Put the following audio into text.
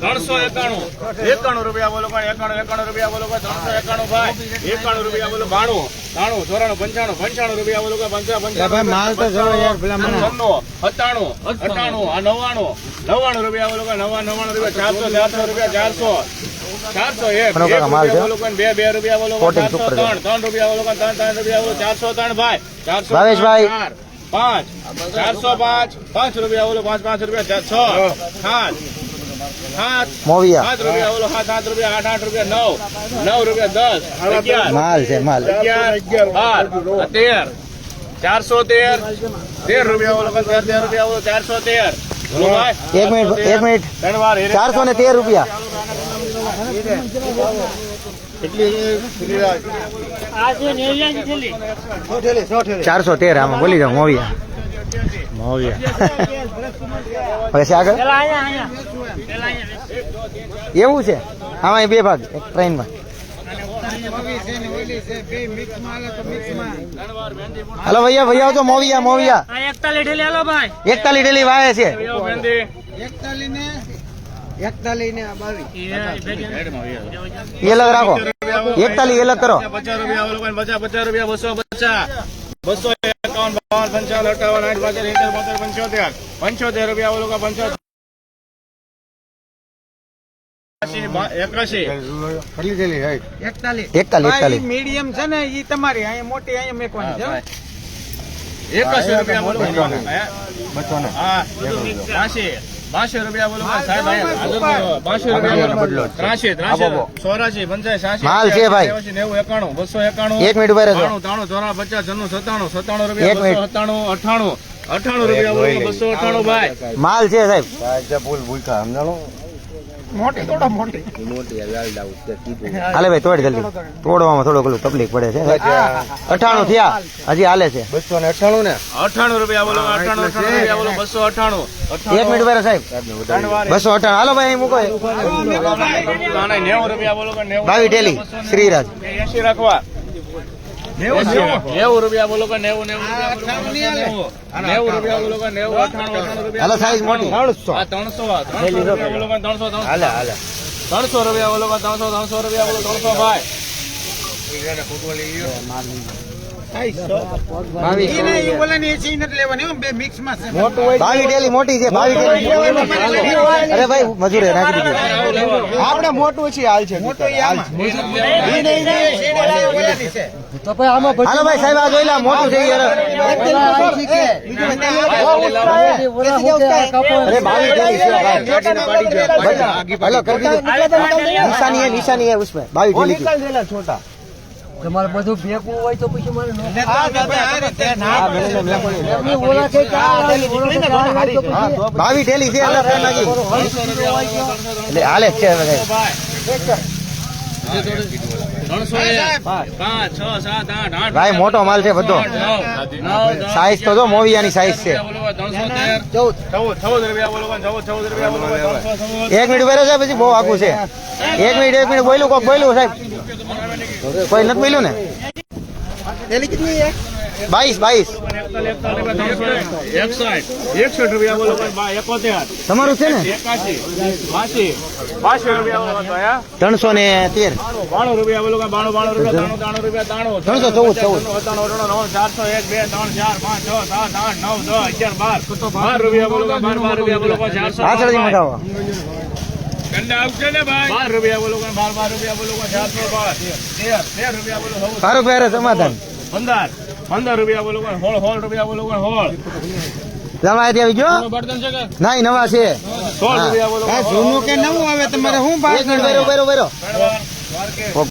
ત્રણસો એકાણું. એકાણું રૂપિયા બોલો પણ એકાણું એકાણું રૂપિયા બોલો પણ ત્રણસો એકાણું ભાઈ. એકાણું રૂપિયા બોલો બાણું ત્રાણું ચોરાણું પંચાણું પંચાણું રૂપિયા બોલો કે પંચા પંચાણું ભાઈ માલ તો જો યાર પેલા મને. છન્નું, સત્તાણું અઠ્ઠાણું આ નવ્વાણું. નવ્વાણું રૂપિયા બોલો કે નવ્વા નવ્વાણું રૂપિયા ચારસો ચારસો રૂપિયા ચારસો. ચારસો એક બે બે રૂપિયા બોલો ત્રણ ત્રણ રૂપિયા બોલો ત્રણ ત્રણ રૂપિયા બોલો ચારસો ત્રણ ભાઈ ચારસો ભાવેશભાઈ. પાંચ ચારસો પાંચ પાંચ રૂપિયા બોલો પાંચ પાંચ રૂપિયા છ સાત સાત સાત રૂપિયા બોલો સાત સાત રૂપિયા આઠ આઠ રૂપિયા નવ નવ રૂપિયા દસ અગિયાર માલ છે માલ. અગિયાર બાર તેર ચારસો તેર તેર રૂપિયા બોલો તેર તેર રૂપિયા બોલો ચારસો તેર. એક મિનિટ એક. ચારસો ને તેર રૂપિયા. ચારસો તેર આમાં બોલી જાઉં મોવિયા. મોવિયા. પછી આગળ? એવું છે? આમાં બે ભાગ એક ટ્રેનમાં હલો ભૈયા ભૈયા તો મોવિયા મોવિયા. એકતાલી ઢેલી હલો ભાઈ. એકતાલી ડેલી વાય છે. રૂપિયા મહેંદી. એ એલગ રાખો. એકતાલી એ અલગ કરો. પચાસ રૂપિયા. પચાસ પચાસ રૂપિયા બસો પચાસ બસો એકાવન બાવન પંચાવન અઠાવન આઠ પચાસ સિત્તેર બોતેર પંચોતેર પંચોતેર રૂપિયા ઓલો કે પંચોતેર એકતાલી એકતાલી મીડિયમ છે ને એ તમારી અહીંયા મોટી અહીંયા મેકવાની છે એકાશી. રૂપિયા બાસી રૂપિયા બોલો સાહેબ અહીંયા. રૂપિયા બદલો ત્રાસી ત્રાસી ચોરાસી પંચાસી સાસી માલ છે ભાઈ. નેવું એકાણું બસો એકાણું એક મિનિટ ઊભા રહેજો. ત્રાણું ચોરા પચાસ છન્નું સત્તાણું સત્તાણું રૂપિયા. બસો સત્તાણું અઠાણું અઠાણું રૂપિયા બોલો બસો અઠાણું ભાઈ. માલ છે સાહેબ. મોટી થોડો મોટી. હાલે ભાઈ તોડ જલ્દી. તોડવામાં થોડું પેલું તકલીફ પડે છે. અઠાણું થયા. હજી હાલે છે. અઠાણું રૂપિયા બોલો અઠાણું અઠાણું રૂપિયા બોલો બસો અઠાણું. એક મિનિટ ઊભા સાહેબ. બસો અઠાણું. હાલો ભાઈ મૂકો. નેવું રૂપિયા બોલો બાવી ટેલી શ્રીરાજ. એસી રાખવા. નેવું રૂપિયા બોલો કે નેવું નેવું બોલો કે નેવું. નેવું રૂપિયા બોલો કે નેવું અઠાણું અઠાણું રૂપિયા સાઈઝ મોટી. આ ત્રણસો ત્રણસો રૂપિયા બોલો કે ત્રણસો ત્રણસો. ત્રણસો રૂપિયા બોલો કે ત્રણસો ત્રણસો રૂપિયા બોલો ત્રણસો ભાઈ. મોટી છે અરે ભાઈ મજૂરે આપણે મોટું છે હાલ છે મોટું ઈ આમાં. ઈ ને ઈ ને એસી ને લાય ઓલાની છે હાલો ભાઈ સાહેબ આ જોઈ મોટું છે યાર અરે બાવી ટેલી તમારે બધું ભેગું હોય તો પછી મારે ભાવી ઠેલી છે એટલે હાલે છે ભાઈ મોટો માલ છે બધો. સાઈઝ તો જો મોવિયાની સાઈઝ છે. એક મિનિટ ઊભા છે પછી બહુ આગું છે. એક મિનિટ એક મિનિટ બોલ્યું કોક બોલ્યું સાહેબ. કોઈ નથી મળ્યું ને? બાવીસ કેટલી છે? રૂપિયા બોલો કે બા- એકોતેર તમારું છે ને? ત્રણસો ને તેર. બાણું રૂપિયા બોલો કે બાણું બાણું રૂપિયા ત્રાણું ત્રાણું રૂપિયા ત્રાણું ત્રણસો ચૌદ, ચૌદ. ચારસો એક બે ત્રણ ચાર પાંચ છ સાત આઠ નવ દસ અગિયાર બાર બાર રૂપિયા બોલો બાર બાર રૂપિયા બોલો કે પાછળથી બાર. મગાવો બાર રૂપિયા બોલો બાર બાર રૂપિયા બોલો કે ચારસો બાર. તેર તેર રૂપિયા બોલો સારું પહેરે સમાધાન. પંદર પંદર રૂપિયા બોલો હોળ હોળ રૂપિયા બોલો હોળ. જમા આવી ગયો? છે ના નવા છે. સોળ રૂપિયા બોલો કે જૂનું કે નવું આવે? તમારે શું બેરો બેરો બેરો સોળ.